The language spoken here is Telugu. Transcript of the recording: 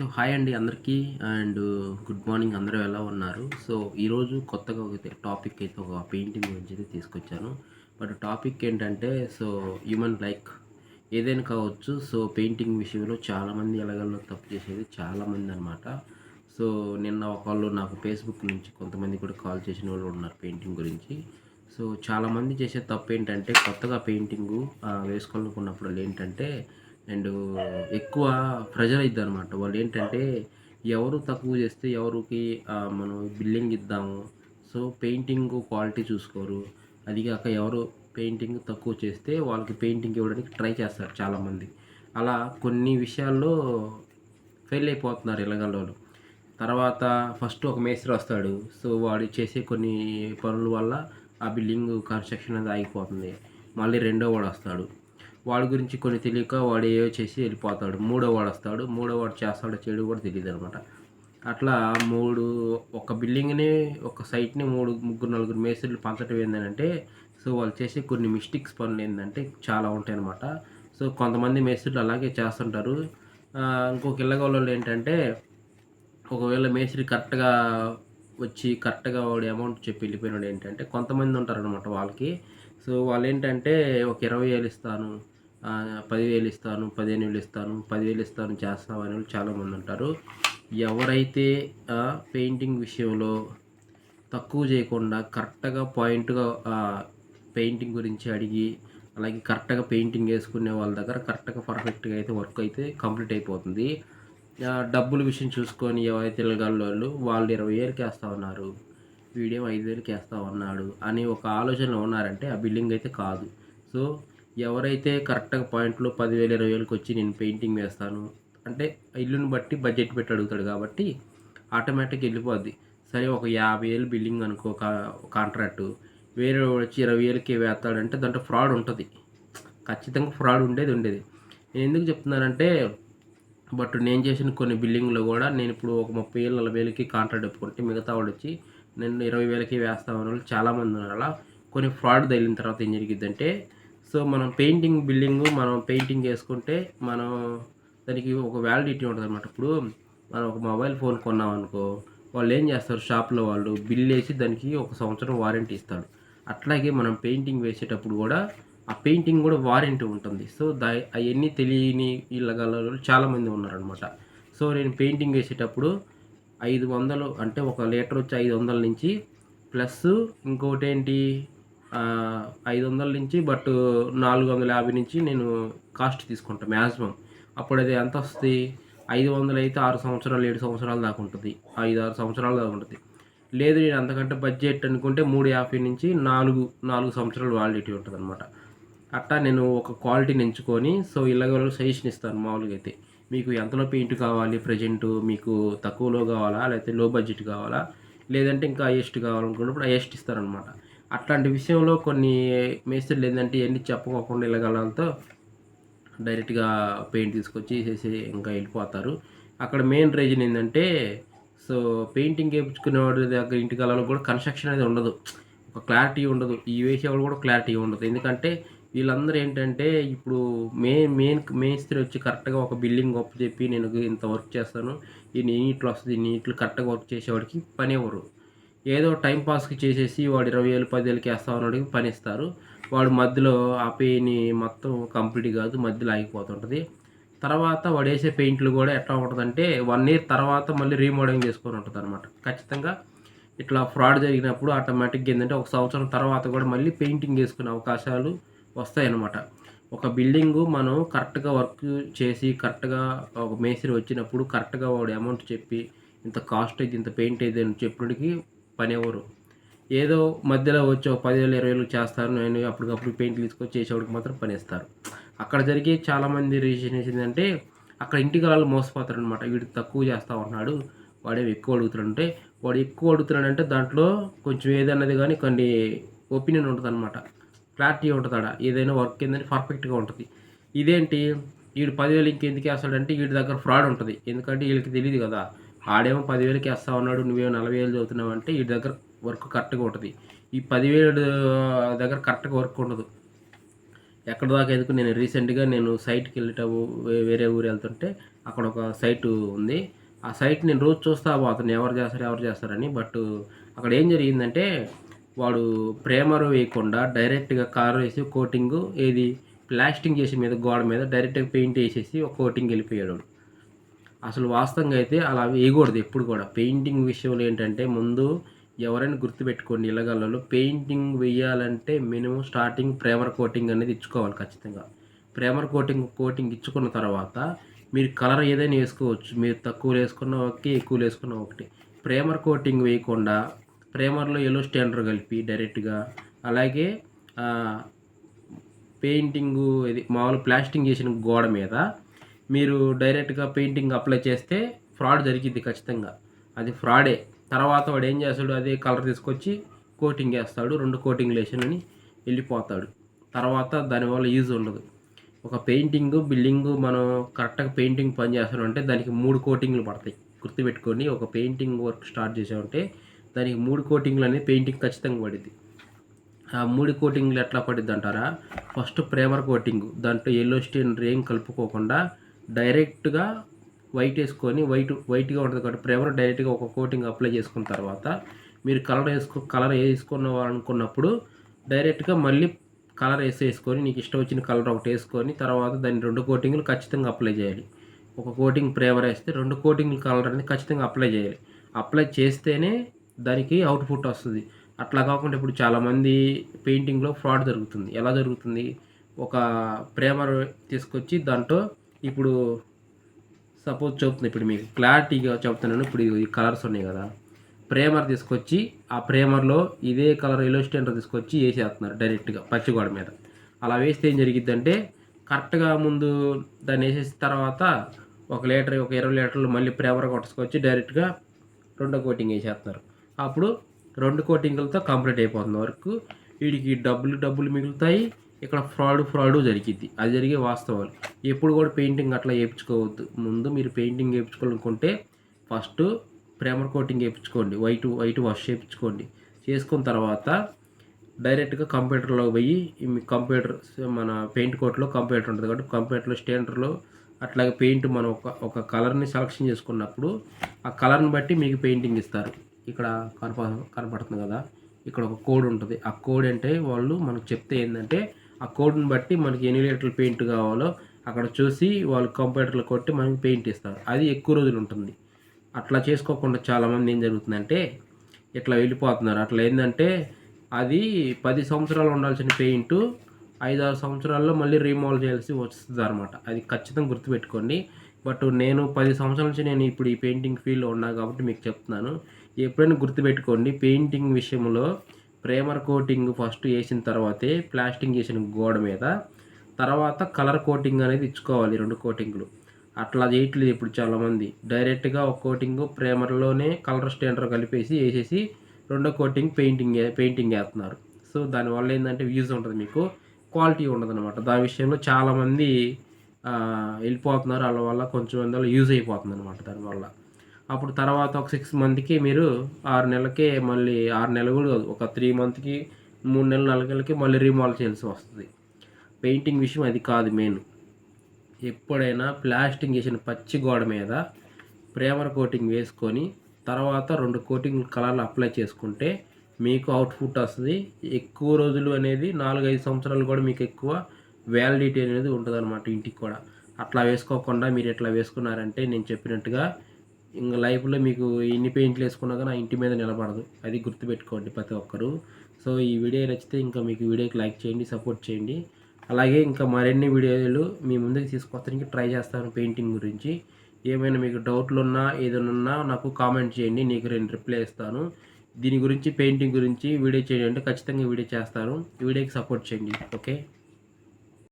సో హాయ్ అండి అందరికీ అండ్ గుడ్ మార్నింగ్ అందరూ ఎలా ఉన్నారు? సో ఈరోజు కొత్తగా ఒక టాపిక్ అయితే ఒక పెయింటింగ్ గురించి అయితే తీసుకొచ్చాను. బట్ టాపిక్ ఏంటంటే సో హ్యూమన్ లైక్ ఏదైనా కావచ్చు సో పెయింటింగ్ విషయంలో చాలామంది ఎలాగల్లో తప్పు చేసేది చాలామంది అనమాట సో నిన్న ఒకళ్ళు నాకు ఫేస్బుక్ నుంచి కొంతమంది కూడా కాల్ చేసిన వాళ్ళు ఉన్నారు పెయింటింగ్ గురించి. సో చాలామంది చేసే తప్పు ఏంటంటే కొత్తగా పెయింటింగు వేసుకోవాలనుకున్నప్పుడు ఏంటంటే అండ్ ఎక్కువ ప్రెజర్ అవుతుంది అనమాట వాళ్ళు ఏంటంటే ఎవరు తక్కువ చేస్తే ఎవరికి మనం బిల్లింగ్ ఇద్దాము. సో పెయింటింగ్ క్వాలిటీ చూసుకోరు. అది కాక ఎవరు పెయింటింగ్ తక్కువ చేస్తే వాళ్ళకి పెయింటింగ్ ఇవ్వడానికి ట్రై చేస్తారు చాలామంది. అలా కొన్ని విషయాల్లో ఫెయిల్ అయిపోతున్నారు ఇలాగల్లో తర్వాత ఫస్ట్ ఒక మేస్త్రి వస్తాడు. సో వాడు చేసే కొన్ని పనుల వల్ల ఆ బిల్డింగ్ కన్స్ట్రక్షన్ అనేది ఆగిపోతుంది. మళ్ళీ రెండో వాడు వస్తాడు. వాడి గురించి కొన్ని తెలియక వాడు ఏవో చేసి వెళ్ళిపోతాడు. మూడో వాడు వస్తాడు. మూడో వాడు చేస్తాడో చెడు కూడా తెలియదు అనమాట అట్లా మూడు ఒక బిల్డింగ్ని ఒక సైట్ని మూడు ముగ్గురు నలుగురు మేస్త్రులు పంచడం ఏంటంటే సో వాళ్ళు చేసే కొన్ని మిస్టేక్స్ పనులు ఏంటంటే చాలా ఉంటాయి అనమాట సో కొంతమంది మేస్త్రులు అలాగే చేస్తుంటారు. ఇంకొక ఇళ్ళగోళ్ళు ఏంటంటే ఒకవేళ మేస్త్రి కరెక్ట్గా వచ్చి కరెక్ట్గా వాడి అమౌంట్ చెప్పి వెళ్ళిపోయినాడు ఏంటంటే కొంతమంది ఉంటారనమాట వాళ్ళకి. సో వాళ్ళు ఏంటంటే ఒక ఇరవై వేలు ఇస్తాను పదివేలు ఇస్తాను పదిహేను వేలు ఇస్తాను పదివేలు ఇస్తాను చేస్తాం అనే వాళ్ళు చాలామంది ఉంటారు. ఎవరైతే పెయింటింగ్ విషయంలో తక్కువ చేయకుండా కరెక్ట్గా పాయింట్గా పెయింటింగ్ గురించి అడిగి అలాగే కరెక్ట్గా పెయింటింగ్ వేసుకునే వాళ్ళ దగ్గర కరెక్ట్గా పర్ఫెక్ట్గా అయితే వర్క్ అయితే కంప్లీట్ అయిపోతుంది. డబ్బుల విషయం చూసుకొని ఎవరైతే తిరగల వాళ్ళు వాళ్ళు ఇరవై ఏళ్ళకి వేస్తా ఉన్నారు. వీడియో ఐదు వేలకి వేస్తా ఉన్నాడు అని ఒక ఆలోచనలో ఉన్నారంటే ఆ బిల్డింగ్ అయితే కాదు. సో ఎవరైతే కరెక్ట్గా పాయింట్లో పదివేలు ఇరవై వేలకు వచ్చి నేను పెయింటింగ్ వేస్తాను అంటే ఇల్లుని బట్టి బడ్జెట్ పెట్టి అడుగుతాడు కాబట్టి ఆటోమేటిక్ వెళ్ళిపోద్ది. సరే ఒక యాభై వేలు బిల్డింగ్ అనుకో కాంట్రాక్టు వేరే వాడు వచ్చి ఇరవై వేలకి వేస్తాడంటే దాంట్లో ఫ్రాడ్ ఉంటుంది. ఖచ్చితంగా ఫ్రాడ్ ఉండేది ఉండేది. నేను ఎందుకు చెప్తున్నానంటే బట్ నేను చేసిన కొన్ని బిల్డింగ్లో కూడా నేను ఇప్పుడు ఒక ముప్పై వేలు నలభై వేలకి కాంట్రాక్ట్ ఒప్పుకుంటే మిగతా వాడు వచ్చి నేను ఇరవై వేలకి వేస్తామని వాళ్ళు చాలామంది ఉన్నారు. అలా కొన్ని ఫ్రాడ్ తగిలిన తర్వాత ఏం జరిగిద్దంటే సో మనం పెయింటింగ్ బిల్డింగ్ మనం పెయింటింగ్ వేసుకుంటే మనం దానికి ఒక వ్యాలిడిటీ ఉంటుంది అనమాట ఇప్పుడు మనం ఒక మొబైల్ ఫోన్ కొన్నాం అనుకో వాళ్ళు ఏం చేస్తారు షాప్లో వాళ్ళు బిల్ వేసి దానికి ఒక సంవత్సరం వారంటీ ఇస్తాడు అట్లాగే మనం పెయింటింగ్ వేసేటప్పుడు కూడా ఆ పెయింటింగ్ కూడా వారంటీ ఉంటుంది. సో దా అవన్నీ తెలియని వీళ్ళగల చాలామంది ఉన్నారనమాట సో నేను పెయింటింగ్ వేసేటప్పుడు ఐదు వందలు అంటే ఒక లీటర్ వచ్చి ఐదు వందల నుంచి ప్లస్ ఇంకోటి ఏంటి? ఐదు వందల నుంచి బట్ నాలుగు వందల యాభై నుంచి నేను కాస్ట్ తీసుకుంటాను మ్యాక్సిమం అప్పుడు అది ఎంత వస్తుంది? ఐదు వందలు అయితే ఆరు సంవత్సరాలు ఏడు సంవత్సరాల దాకా ఉంటుంది. ఐదు ఆరు సంవత్సరాల దాకా ఉంటుంది. లేదు నేను అంతకంటే బడ్జెట్ అనుకుంటే మూడు యాభై నుంచి నాలుగు నాలుగు సంవత్సరాలు వాలిడిటీ ఉంటుంది అనమాట అట్టా నేను ఒక క్వాలిటీని ఎంచుకొని సో ఇలాగ సజెషన్ ఇస్తాను మామూలుగా అయితే. మీకు ఎంతలో పెయింట్ కావాలి ప్రజెంట్? మీకు తక్కువలో కావాలా? లేకపోతే లో బడ్జెట్ కావాలా? లేదంటే ఇంకా హైయెస్ట్ కావాలనుకున్నప్పుడు హైయెస్ట్ ఇస్తారనమాట అట్లాంటి విషయంలో కొన్ని మేస్త్రులు ఏంటంటే ఎన్ని చెప్పకోకుండా ఇలాగలతో డైరెక్ట్గా పెయింట్ తీసుకొచ్చి చేసి ఇంకా వెళ్ళిపోతారు. అక్కడ మెయిన్ రీజన్ ఏంటంటే సో పెయింటింగ్ వేయించుకునేవాడి దగ్గర ఇంటికి కళలో కూడా కన్స్ట్రక్షన్ అనేది ఉండదు. ఒక క్లారిటీ ఉండదు. ఈ వేసేవాళ్ళు కూడా క్లారిటీ ఉండదు. ఎందుకంటే వీళ్ళందరూ ఏంటంటే ఇప్పుడు మెయిన్ మెయిన్ మేస్త్రి వచ్చి కరెక్ట్గా ఒక బిల్డింగ్ గొప్ప చెప్పి నేను ఇంత వర్క్ చేస్తాను. ఈ నీటిలో వస్తుంది నీటిలో నీట్లు కరెక్ట్గా వర్క్ చేసేవాడికి పని ఇవ్వరు ఏదో టైం పాస్కి చేసేసి వాడు ఇరవై వేలు పదివేలకి వేస్తా ఉన్నాడికి పని ఇస్తారు. వాడు మధ్యలో ఆ పెయిన్ మొత్తం కంప్లీట్ కాదు మధ్యలో ఆగిపోతుంటుంది. తర్వాత వాడు వేసే పెయింట్లు కూడా ఎట్లా ఉంటుందంటే వన్ ఇయర్ తర్వాత మళ్ళీ రీమోడలింగ్ చేసుకొని ఉంటుంది అనమాట ఖచ్చితంగా ఇట్లా ఫ్రాడ్ జరిగినప్పుడు ఆటోమేటిక్గా ఏంటంటే ఒక సంవత్సరం తర్వాత కూడా మళ్ళీ పెయింటింగ్ వేసుకునే అవకాశాలు వస్తాయన్నమాట. ఒక బిల్డింగ్ మనం కరెక్ట్గా వర్క్ చేసి కరెక్ట్గా ఒక మేస్త్రి వచ్చినప్పుడు కరెక్ట్గా వాడు అమౌంట్ చెప్పి ఇంత కాస్ట్ అయితే ఇంత పెయింట్ అయితే అని చెప్పడానికి పని ఎవరు ఏదో మధ్యలో వచ్చి ఒక పదివేలు ఇరవై వేలు చేస్తారు. నేను అప్పటికప్పుడు పెయింట్ తీసుకొచ్చి చేసేవాడికి మాత్రం పనిస్తారు అక్కడ జరిగే చాలామంది రిజిస్ట్రేషన్ ఏంటంటే అక్కడ ఇంటికి వాళ్ళు మోసపోతారు అనమాట వీడు తక్కువ చేస్తూ ఉన్నాడు వాడేం ఎక్కువ అడుగుతున్నాడంటే వాడు ఎక్కువ అడుగుతున్నాడంటే దాంట్లో కొంచెం ఏదన్నది కానీ కొన్ని ఒపీనియన్ ఉంటుంది అనమాట క్లారిటీ ఉంటుంది ఆడ ఏదైనా వర్క్ ఏందని పర్ఫెక్ట్గా ఉంటుంది. ఇదేంటి? వీడు పదివేలు ఇంకెందుకు వేస్తాడంటే వీడి దగ్గర ఫ్రాడ్ ఉంటుంది. ఎందుకంటే వీళ్ళకి తెలియదు కదా. ఆడేమో పదివేలకి వేస్తా ఉన్నాడు నువ్వేమో నలభై వేలు చదువుతున్నావు అంటే వీడి దగ్గర వర్క్ కరెక్ట్గా ఉంటుంది. ఈ పదివేలు దగ్గర కరెక్ట్గా వర్క్ ఉండదు. ఎక్కడ దాకా ఎందుకు? నేను రీసెంట్గా నేను సైట్కి వెళ్ళేట వేరే ఊరు వెళ్తుంటే అక్కడ ఒక సైట్ ఉంది. ఆ సైట్ నేను రోజు చూస్తా పోతాను ఎవరు చేస్తారు ఎవరు చేస్తారని బట్ అక్కడ ఏం జరిగిందంటే వాడు ప్రేమరు వేయకుండా డైరెక్ట్గా కారు వేసి కోటింగ్ ఏది ప్లాస్టింగ్ చేసి మీద గోడ మీద డైరెక్ట్గా పెయింట్ వేసేసి ఒక కోటింగ్ వెళ్ళిపోయాడు అసలు వాస్తవంగా అయితే అలా వేయకూడదు ఎప్పుడు కూడా. పెయింటింగ్ విషయంలో ఏంటంటే ముందు ఎవరైనా గుర్తుపెట్టుకోండి ఇళ్ళగల్లో పెయింటింగ్ వేయాలంటే మినిమం స్టార్టింగ్ ప్రేమర్ కోటింగ్ అనేది ఇచ్చుకోవాలి ఖచ్చితంగా. ప్రేమర్ కోటింగ్ కోటింగ్ ఇచ్చుకున్న తర్వాత మీరు కలర్ ఏదైనా వేసుకోవచ్చు. మీరు తక్కువ వేసుకున్న ఒకటి ఎక్కువ వేసుకున్న ఒకటి. ప్రేమర్ కోటింగ్ వేయకుండా ప్రేమర్లో ఎల్లో స్టాండర్ కలిపి డైరెక్ట్గా అలాగే పెయింటింగు ఇది మామూలు ప్లాస్టింగ్ చేసిన గోడ మీద మీరు డైరెక్ట్గా పెయింటింగ్ అప్లై చేస్తే ఫ్రాడ్ జరిగింది ఖచ్చితంగా. అది ఫ్రాడే తర్వాత వాడు ఏం చేస్తాడు? అదే కలర్ తీసుకొచ్చి కోటింగ్ వేస్తాడు. రెండు కోటింగ్లు వేసానని వెళ్ళిపోతాడు. తర్వాత దానివల్ల యూజ్ ఉండదు. ఒక పెయింటింగ్ బిల్డింగ్ మనం కరెక్ట్గా పెయింటింగ్ పని చేస్తామంటే దానికి మూడు కోటింగ్లు పడతాయి. గుర్తుపెట్టుకొని ఒక పెయింటింగ్ వర్క్ స్టార్ట్ చేసామంటే దానికి మూడు కోటింగ్లు అనేది పెయింటింగ్ ఖచ్చితంగా పడింది. ఆ మూడు కోటింగ్లు ఎట్లా పడిద్ది అంటారా? First primer coating. దాంట్లో ఎల్లో స్టేన్ ఏం కలుపుకోకుండా డైరెక్ట్గా వైట్ వేసుకొని వైట్ వైట్గా ఉంటుంది కాబట్టి ప్రేమర్ డైరెక్ట్గా ఒక కోటింగ్ అప్లై చేసుకున్న తర్వాత మీరు కలర్ వేసుకో కలర్ వేసుకున్న అనుకున్నప్పుడు డైరెక్ట్గా మళ్ళీ కలర్ వేసి వేసుకొని నీకు ఇష్టం వచ్చిన కలర్ ఒకటి వేసుకొని తర్వాత దాన్ని రెండు కోటింగ్లు ఖచ్చితంగా అప్లై చేయాలి. ఒక కోటింగ్ ప్రేమర్ వేస్తే రెండు కోటింగ్లు కలర్ అనేది ఖచ్చితంగా అప్లై చేయాలి. అప్లై చేస్తేనే దానికి అవుట్పుట్ వస్తుంది. అట్లా కాకుండా ఇప్పుడు చాలామంది పెయింటింగ్లో ఫ్రాడ్ జరుగుతుంది. ఎలా జరుగుతుంది? ఒక ప్రేమర్ తీసుకొచ్చి దాంట్లో ఇప్పుడు సపోజ్ చెప్తుంది ఇప్పుడు మీకు క్లారిటీగా చెప్తున్నాను. ఇప్పుడు ఈ కలర్స్ ఉన్నాయి కదా. ప్రేమర్ తీసుకొచ్చి ఆ ప్రేమర్లో ఇదే కలర్ ఇలోస్టెంటర్ తీసుకొచ్చి వేసేస్తున్నారు డైరెక్ట్గా పచ్చిగోడ మీద. అలా వేస్తే ఏం జరిగిద్దంటే కరెక్ట్గా ముందు దాన్ని వేసేసిన తర్వాత ఒక లీటర్ ఒక ఇరవై లీటర్లు మళ్ళీ ప్రేమర్ కొట్టుకొచ్చి డైరెక్ట్గా రెండో కోటింగ్ వేసేస్తున్నారు. అప్పుడు రెండు కోటింగ్లతో కంప్లీట్ అయిపోతుంది వరకు. వీడికి డబ్బులు డబ్బులు మిగులుతాయి. ఇక్కడ ఫ్రాడ్ ఫ్రాడ్ జరిగిద్ది. అది జరిగే వాస్తవాలు. ఎప్పుడు కూడా పెయింటింగ్ అట్లా వేయించుకోవద్దు. ముందు మీరు పెయింటింగ్ వేయించుకోవాలనుకుంటే ఫస్ట్ ప్రేమర్ కోటింగ్ వేయించుకోండి. వైట్ వైట్ వాష్ చేయించుకోండి చేసుకున్న తర్వాత డైరెక్ట్గా కంప్యూటర్లో పోయి మీ కంప్యూటర్ మన పెయింట్ కోట్లో కంప్యూటర్ ఉంటుంది కాబట్టి కంప్యూటర్లో స్టాండర్లో అట్లాగే పెయింట్ మనం ఒక ఒక కలర్ని సెలక్షన్ చేసుకున్నప్పుడు ఆ కలర్ని బట్టి మీకు పెయింటింగ్ ఇస్తారు. ఇక్కడ కనప కనపడుతుంది కదా. ఇక్కడ ఒక కోడ్ ఉంటుంది. ఆ కోడ్ అంటే వాళ్ళు మనకు చెప్తే ఏంటంటే ఆ కోడ్ని బట్టి మనకి ఎన్ని లీటర్ల పెయింట్ కావాలో అక్కడ చూసి వాళ్ళు కంప్యూటర్లో కొట్టి మనకి పెయింట్ ఇస్తారు. అది ఎక్కువ రోజులు ఉంటుంది. అట్లా చేసుకోకుండా చాలామంది ఏం జరుగుతుందంటే ఇట్లా వెళ్ళిపోతున్నారు. అట్లా ఏంటంటే అది పది సంవత్సరాలు ఉండాల్సిన పెయింట్ ఐదు ఆరు సంవత్సరాల్లో మళ్ళీ రీమాల్వ్ చేయాల్సి వస్తుంది అనమాట అది ఖచ్చితంగా గుర్తుపెట్టుకోండి. బట్ నేను పది సంవత్సరాల నుంచి నేను ఇప్పుడు ఈ పెయింటింగ్ ఫీల్డ్లో ఉన్నా కాబట్టి మీకు చెప్తున్నాను. ఎప్పుడైనా గుర్తుపెట్టుకోండి పెయింటింగ్ విషయంలో ప్రేమర్ కోటింగ్ ఫస్ట్ వేసిన తర్వాతే ప్లాస్టింగ్ చేసిన గోడ మీద తర్వాత కలర్ కోటింగ్ అనేది ఇచ్చుకోవాలి రెండు కోటింగ్లు. అట్లా చేయట్లేదు ఇప్పుడు చాలామంది. డైరెక్ట్గా ఒక కోటింగ్ ప్రేమర్లోనే కలర్ స్టాండర్ కలిపేసి వేసేసి రెండో కోటింగ్ పెయింటింగ్ పెయింటింగ్ వేస్తున్నారు. సో దానివల్ల ఏంటంటే యూజ్ ఉంటుంది మీకు క్వాలిటీ ఉండదు అనమాట దాని విషయంలో చాలామంది వెళ్ళిపోతున్నారు వాళ్ళ వల్ల కొంచెం అందులో యూజ్ అయిపోతుంది అనమాట దానివల్ల. అప్పుడు తర్వాత ఒక సిక్స్ మంత్కి మీరు ఆరు నెలలకే మళ్ళీ ఆరు నెలలు కూడా ఒక త్రీ మంత్కి మూడు నెలలు నాలుగు నెలలకి మళ్ళీ రీమాల్ చేయాల్సి వస్తుంది. పెయింటింగ్ విషయం అది కాదు మెయిన్ ఎప్పుడైనా ప్లాస్టింగ్ చేసిన పచ్చి గోడ మీద ప్రేమర్ కోటింగ్ వేసుకొని తర్వాత రెండు కోటింగ్ కలర్లు అప్లై చేసుకుంటే మీకు అవుట్పుట్ వస్తుంది. ఎక్కువ రోజులు అనేది నాలుగైదు సంవత్సరాలు కూడా మీకు ఎక్కువ వ్యాలిడిటీ అనేది ఉంటుంది అనమాట ఇంటికి కూడా. అట్లా వేసుకోకుండా మీరు ఎట్లా వేసుకున్నారంటే నేను చెప్పినట్టుగా ఇంకా లైఫ్లో మీకు ఎన్ని పెయింట్లు వేసుకున్నా కానీ ఆ ఇంటి మీద నిలబడదు. అది గుర్తుపెట్టుకోండి ప్రతి ఒక్కరు. సో ఈ వీడియో నచ్చితే ఇంకా మీకు వీడియోకి లైక్ చేయండి సపోర్ట్ చేయండి. అలాగే ఇంకా మరిన్ని వీడియోలు మీ ముందుకు తీసుకొస్తానికి ట్రై చేస్తాను పెయింటింగ్ గురించి. ఏమైనా మీకు డౌట్లు ఉన్నా ఏదైనా ఉన్నా నాకు కామెంట్ చేయండి నీకు రెండు రిప్లై ఇస్తాను. దీని గురించి పెయింటింగ్ గురించి వీడియో చేయండి అంటే ఖచ్చితంగా వీడియో చేస్తాను. వీడియోకి సపోర్ట్ చేయండి ఓకే?